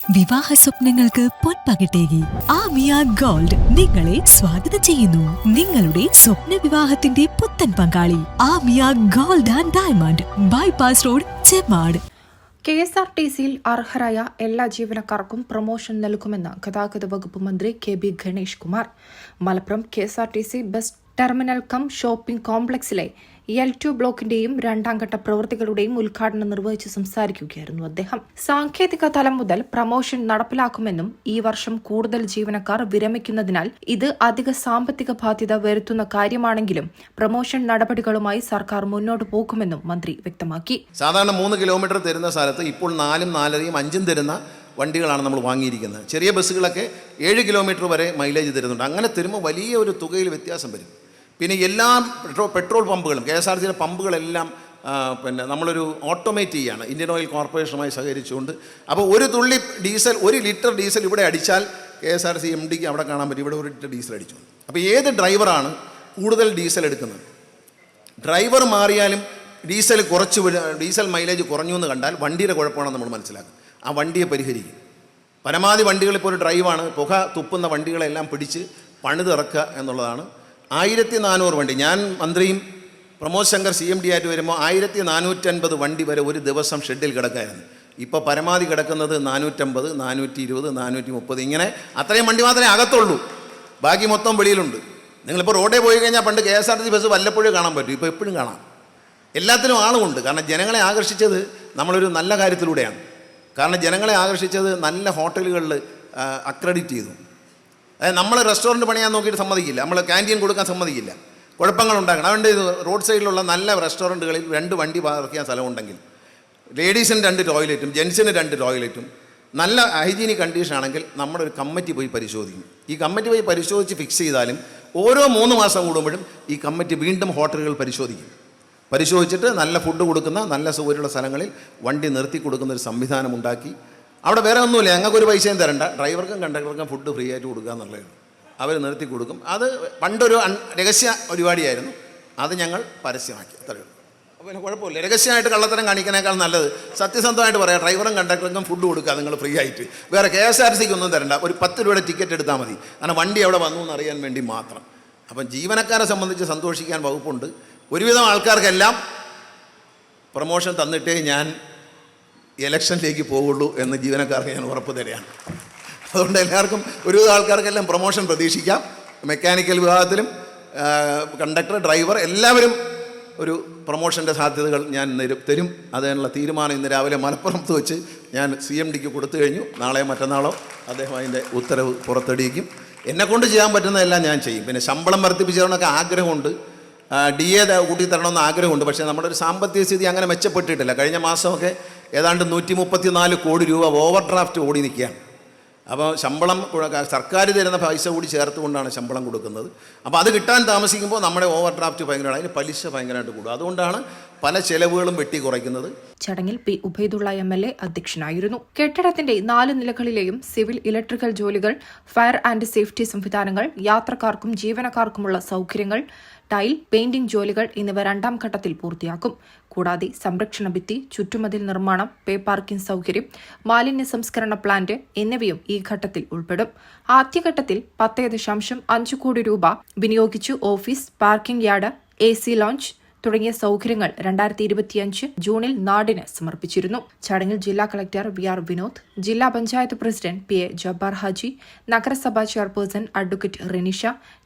വിവാഹ സ്വപ്നങ്ങൾക്ക് പൊൻപകിട്ടേകി ആമിയ ഗോൾഡ് നിങ്ങളെ സ്വാഗതം ചെയ്യുന്നു. നിങ്ങളുടെ സ്വപ്ന വിവാഹത്തിന്റെ പുത്തൻ പങ്കാളി Amiya gold and diamond bypass road Chemmad K S R T സിയിൽ അർഹരായ എല്ലാ ജീവനക്കാർക്കും പ്രൊമോഷൻ നൽകുമെന്ന് ഗതാഗത വകുപ്പ് മന്ത്രി K B Ganesh Kumar. Malappuram K S R T C bus terminal cum shopping കോംപ്ലക്സിലെ L two ബ്ലോക്കിന്റെയും രണ്ടാം ഘട്ട പ്രവൃത്തികളുടെയും ഉദ്ഘാടനം നിർവഹിച്ച് സംസാരിക്കുകയായിരുന്നു അദ്ദേഹം. സാങ്കേതിക തലം മുതൽ പ്രമോഷൻ നടപ്പിലാക്കുമെന്നും ഈ വർഷം കൂടുതൽ ജീവനക്കാർ വിരമിക്കുന്നതിനാൽ ഇത് അധിക സാമ്പത്തിക ബാധ്യത വരുത്തുന്ന കാര്യമാണെങ്കിലും പ്രമോഷൻ നടപടികളുമായി സർക്കാർ മുന്നോട്ട് പോകുമെന്നും മന്ത്രി വ്യക്തമാക്കി. സാധാരണ മൂന്ന് കിലോമീറ്റർ തരുന്ന സ്ഥലത്ത് ഇപ്പോൾ നാലും നാലരയും അഞ്ചും തരുന്ന വണ്ടികളാണ് നമ്മൾ വാങ്ങിയിരിക്കുന്നത്. ചെറിയ ബസ്സുകളൊക്കെ ഏഴ് കിലോമീറ്റർ വരെ മൈലേജ് തരുന്നുണ്ട്. അങ്ങനെ തരുമ്പോൾ വലിയ ഒരു തുകയിൽ വ്യത്യാസം വരും. പിന്നെ എല്ലാ പെട്രോൾ പെട്രോൾ പമ്പുകളും കെ എസ് ആർ സിയുടെ പമ്പുകളെല്ലാം പിന്നെ നമ്മളൊരു ഓട്ടോമേറ്റ് ചെയ്യുകയാണ് ഇന്ത്യൻ ഓയിൽ കോർപ്പറേഷനുമായി സഹകരിച്ചുകൊണ്ട്. അപ്പോൾ ഒരു തുള്ളി ഡീസൽ ഒരു ലിറ്റർ ഡീസൽ ഇവിടെ അടിച്ചാൽ K S R C M ഡിക്ക് അവിടെ കാണാൻ പറ്റും. ഇവിടെ ഒരു ലിറ്റർ ഡീസൽ അടിച്ചു അപ്പോൾ ഏത് ഡ്രൈവറാണ് കൂടുതൽ ഡീസൽ എടുക്കുന്നത്? ഡ്രൈവർ മാറിയാലും ഡീസൽ കുറച്ച് ഡീസൽ മൈലേജ് കുറഞ്ഞു എന്ന് കണ്ടാൽ വണ്ടിയുടെ കുഴപ്പമാണെന്ന് നമ്മൾ മനസ്സിലാക്കും. ആ വണ്ടിയെ പരിഹരിക്കും. പരമാവധി വണ്ടികളിപ്പോൾ ഒരു ഡ്രൈവാണ്. പുക തുപ്പുന്ന വണ്ടികളെല്ലാം പിടിച്ച് പണിതിറക്കുക എന്നുള്ളതാണ് ആയിരത്തി നാനൂറ് വണ്ടി. ഞാൻ മന്ത്രിയും Pramod Shankar C M D ആയിട്ട് വരുമ്പോൾ ആയിരത്തി നാനൂറ്റൻപത് വണ്ടി വരെ ഒരു ദിവസം ഷെഡിൽ കിടക്കായിരുന്നു. ഇപ്പോൾ പരമാവധി കിടക്കുന്നത് നാനൂറ്റമ്പത് നാനൂറ്റി ഇരുപത് നാനൂറ്റി മുപ്പത് ഇങ്ങനെ അത്രയും വണ്ടി മാത്രമേ അകത്തുള്ളൂ. ബാക്കി മൊത്തം വെളിയിലുണ്ട്. നിങ്ങളിപ്പോൾ റോഡേ പോയി കഴിഞ്ഞാൽ പണ്ട് K S R T C bus വല്ലപ്പോഴും കാണാൻ പറ്റും. ഇപ്പോൾ എപ്പോഴും കാണാം. എല്ലാത്തിനും ആളുമുണ്ട്. കാരണം ജനങ്ങളെ ആകർഷിച്ചത് നമ്മളൊരു നല്ല കാര്യത്തിലൂടെയാണ്. കാരണം ജനങ്ങളെ ആകർഷിച്ചത് നല്ല ഹോട്ടലുകളിൽ അക്രഡിറ്റ് ചെയ്തു. നമ്മൾ റെസ്റ്റോറന്റ് പണിയാൻ നോക്കിയിട്ട് സമ്മതിക്കില്ല. നമ്മൾ ക്യാന്റീൻ കൊടുക്കാൻ സമ്മതിക്കില്ല. കുഴപ്പങ്ങൾ ഉണ്ടാക്കണം അതുകൊണ്ട് റോഡ് സൈഡിലുള്ള നല്ല റെസ്റ്റോറന്റുകളിൽ രണ്ട് വണ്ടി പാർക്ക് ചെയ്യാൻ സ്ഥലമുണ്ടെങ്കിൽ ലേഡീസിന് രണ്ട് ടോയ്ലറ്റും ജെൻസിന് രണ്ട് ടോയ്ലറ്റും നല്ല ഹൈജീനിക് കണ്ടീഷൻ ആണെങ്കിൽ നമ്മുടെ ഒരു കമ്മിറ്റി പോയി പരിശോധിക്കും. ഈ കമ്മിറ്റി പോയി പരിശോധിച്ച് ഫിക്സ് ചെയ്താലും ഓരോ മൂന്ന് മാസം കൂടുമ്പോഴും ഈ കമ്മിറ്റി വീണ്ടും ഹോട്ടലുകൾ പരിശോധിക്കും. പരിശോധിച്ചിട്ട് നല്ല ഫുഡ് കൊടുക്കുന്ന നല്ല സൗകര്യമുള്ള സ്ഥലങ്ങളിൽ വണ്ടി നിർത്തി കൊടുക്കുന്ന ഒരു സംവിധാനം ഉണ്ടാക്കി അവിടെ വേറെ ഒന്നുമില്ല. ഞങ്ങൾക്കൊരു പൈസയും തരണ്ട. ഡ്രൈവർക്കും കണ്ടക്ടർക്കും ഫുഡ് ഫ്രീ ആയിട്ട് കൊടുക്കുക എന്നുള്ളതാണ്. അവർ നിർത്തി കൊടുക്കും. അത് പണ്ടൊരു അൺ- രഹസ്യ പരിപാടിയായിരുന്നു. അത് ഞങ്ങൾ പരസ്യമാക്കി. അത്രയേ ഉള്ളൂ. അപ്പോൾ പിന്നെ കുഴപ്പമില്ല. രഹസ്യമായിട്ട് കള്ളത്തരം കാണിക്കുന്നേക്കാൾ നല്ലത് സത്യസന്ധമായിട്ട് പറയാം. ഡ്രൈവറും കണ്ടക്ടർക്കും ഫുഡ് കൊടുക്കുക നിങ്ങൾ ഫ്രീ ആയിട്ട്. വേറെ കെ എസ് ആർ സിക്ക് ഒന്നും തരണ്ട. ഒരു പത്ത് രൂപയുടെ ടിക്കറ്റ് എടുത്താൽ മതി. കാരണം വണ്ടി അവിടെ വന്നു എന്ന് അറിയാൻ വേണ്ടി മാത്രം. അപ്പം ജീവനക്കാരെ സംബന്ധിച്ച് സന്തോഷിക്കാൻ വകുപ്പുണ്ട്. ഒരുവിധം ആൾക്കാർക്കെല്ലാം പ്രൊമോഷൻ തന്നിട്ടേ ഞാൻ ഇലക്ഷനിലേക്ക് പോവുള്ളൂ എന്ന് ജീവനക്കാർക്ക് ഞാൻ ഉറപ്പ് തരികയാണ്. അതുകൊണ്ട് എല്ലാവർക്കും ഒരുവിധ ആൾക്കാർക്കെല്ലാം പ്രൊമോഷൻ പ്രതീക്ഷിക്കാം. മെക്കാനിക്കൽ വിഭാഗത്തിലും കണ്ടക്ടർ ഡ്രൈവർ എല്ലാവരും ഒരു പ്രൊമോഷന്റെ സാധ്യതകൾ ഞാൻ തരും. അതിനുള്ള തീരുമാനം ഇന്ന് രാവിലെ മലപ്പുറത്ത് വെച്ച് ഞാൻ സി എം ഡിക്ക് കൊടുത്തു കഴിഞ്ഞു. നാളെ മറ്റന്നാളോ അദ്ദേഹം അതിന്റെ ഉത്തരവ് പുറത്തെടിയിക്കും എന്നെക്കൊണ്ട് ചെയ്യാൻ പറ്റുന്നതെല്ലാം ഞാൻ ചെയ്യും. പിന്നെ ശമ്പളം വർദ്ധിപ്പിച്ചതുകൊണ്ടൊക്കെ ആഗ്രഹമുണ്ട്. ഡി എ കൂട്ടി തരണമെന്ന് ആഗ്രഹമുണ്ട്. പക്ഷേ നമ്മുടെ ഒരു സാമ്പത്തിക സ്ഥിതി അങ്ങനെ മെച്ചപ്പെട്ടിട്ടില്ല. കഴിഞ്ഞ മാസമൊക്കെ ഏതാണ്ട് നൂറ്റി മുപ്പത്തി നാല് കോടി രൂപ ഓവർ ഡ്രാഫ്റ്റ് ഓടി നിൽക്കുകയാണ്. അപ്പോൾ ശമ്പളം സർക്കാർ തരുന്ന പൈസ കൂടി ചേർത്തുകൊണ്ടാണ് ശമ്പളം കൊടുക്കുന്നത്. അപ്പോൾ അത് കിട്ടാൻ താമസിക്കുമ്പോൾ നമ്മുടെ ഓവർ ഡ്രാഫ്റ്റ് ഭയങ്കരമാണ് അതിന് പലിശ ഭയങ്കരമായിട്ട് കൂടും. അതുകൊണ്ടാണ് പല ചെലവുകളും വെട്ടി കുറയ്ക്കുന്നത്. ചടങ്ങിൽ P Ubaidulla M L A അധ്യക്ഷനായിരുന്നു. കെട്ടിടത്തിന്റെ നാല് നിലകളിലെയും സിവിൽ ഇലക്ട്രിക്കൽ ജോലികൾ ഫയർ ആൻഡ് സേഫ്റ്റി സംവിധാനങ്ങൾ യാത്രക്കാർക്കും ജീവനക്കാർക്കുമുള്ള സൗകര്യങ്ങൾ ടൈൽ പെയിന്റിംഗ് ജോലികൾ എന്നിവ രണ്ടാം ഘട്ടത്തിൽ പൂർത്തിയാക്കും. കൂടാതെ സംരക്ഷണ ഭിത്തി ചുറ്റുമതിൽ നിർമ്മാണം പേ പാർക്കിംഗ് സൗകര്യം മാലിന്യ സംസ്കരണ പ്ലാന്റ് എന്നിവയും ഈ ഘട്ടത്തിൽ ഉൾപ്പെടും. ആദ്യഘട്ടത്തിൽ പത്ത് ദശാംശം അഞ്ച് കോടി രൂപ വിനിയോഗിച്ചു office parking yard A C lounge തുടങ്ങിയ സൗകര്യങ്ങൾ രണ്ടായിരത്തി ഇരുപത്തിയഞ്ച് ജൂണിൽ നാടിന് സമർപ്പിച്ചിരുന്നു. ചടങ്ങിൽ ജില്ലാ കളക്ടർ വി ആർ വിനോദ് ജില്ലാ panchayat president P A Jabbar Haji നഗരസഭാ chairperson advocate Rinisha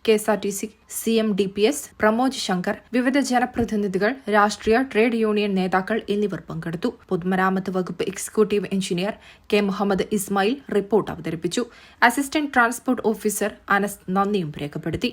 K S R T C C M D P S Pramod Shankar വിവിധ ജനപ്രതിനിധികൾ രാഷ്ട്രീയ ട്രേഡ് യൂണിയൻ നേതാക്കൾ എന്നിവർ പങ്കെടുത്തു. പൊതുമരാമത്ത് വകുപ്പ് executive engineer K Muhammad Ismail report അവതരിപ്പിച്ചു. അസിസ്റ്റന്റ് ട്രാൻസ്പോർട്ട് ഓഫീസർ അനസ് നന്ദിയും രേഖപ്പെടുത്തി.